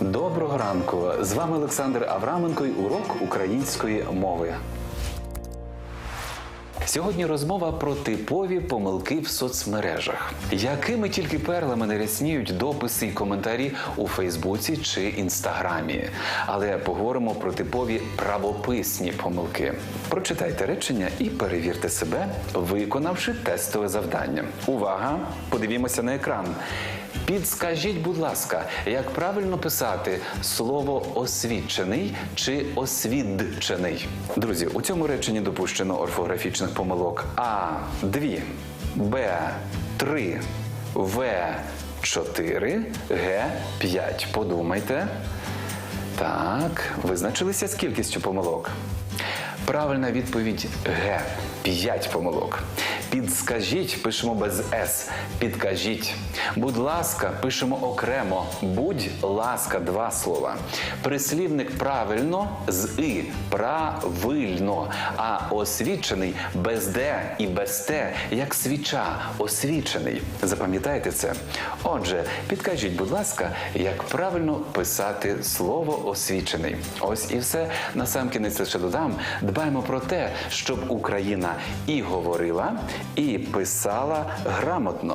Доброго ранку! З вами Олександр Авраменко і урок української мови. Сьогодні розмова про типові помилки в соцмережах. Якими тільки перлами не рясніють дописи й коментарі у Фейсбуці чи Інстаграмі. Але поговоримо про типові правописні помилки. Прочитайте речення і перевірте себе, виконавши тестове завдання. Увага! Подивімося на екран. Підскажіть, будь ласка, як правильно писати слово освічений чи освідчений? Друзі, у цьому реченні допущено орфографічних помилок А 2, Б 3, В 4, Г 5. Подумайте. Так, визначилися з кількістю помилок. Правильна відповідь Г. 5 помилок. Підскажіть, пишемо без С. Підкажіть. Будь ласка, пишемо окремо. Будь ласка, два слова. Прислівник правильно з и. Правильно. А освічений без Д і без Т, як свіча. Освічений. Запам'ятайте це. Отже, підкажіть, будь ласка, як правильно писати слово освічений. Ось і все. Насамкінець лише додам. Дбаємо про те, щоб Україна і говорила, і писала грамотно.